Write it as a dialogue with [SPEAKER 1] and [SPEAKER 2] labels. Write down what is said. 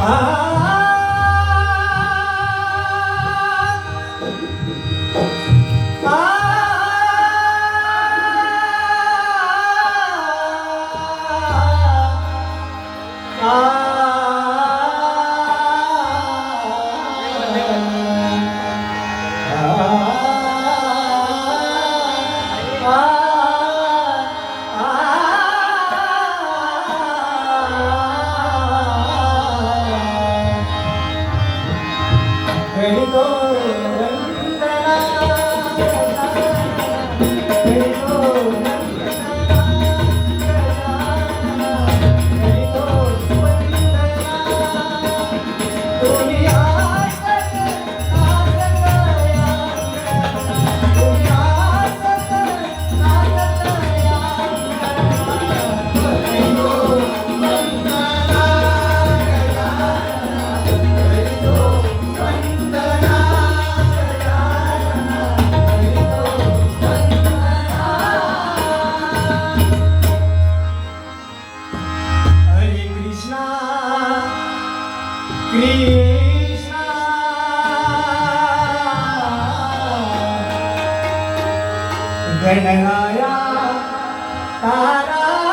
[SPEAKER 1] 아. hey go. তারা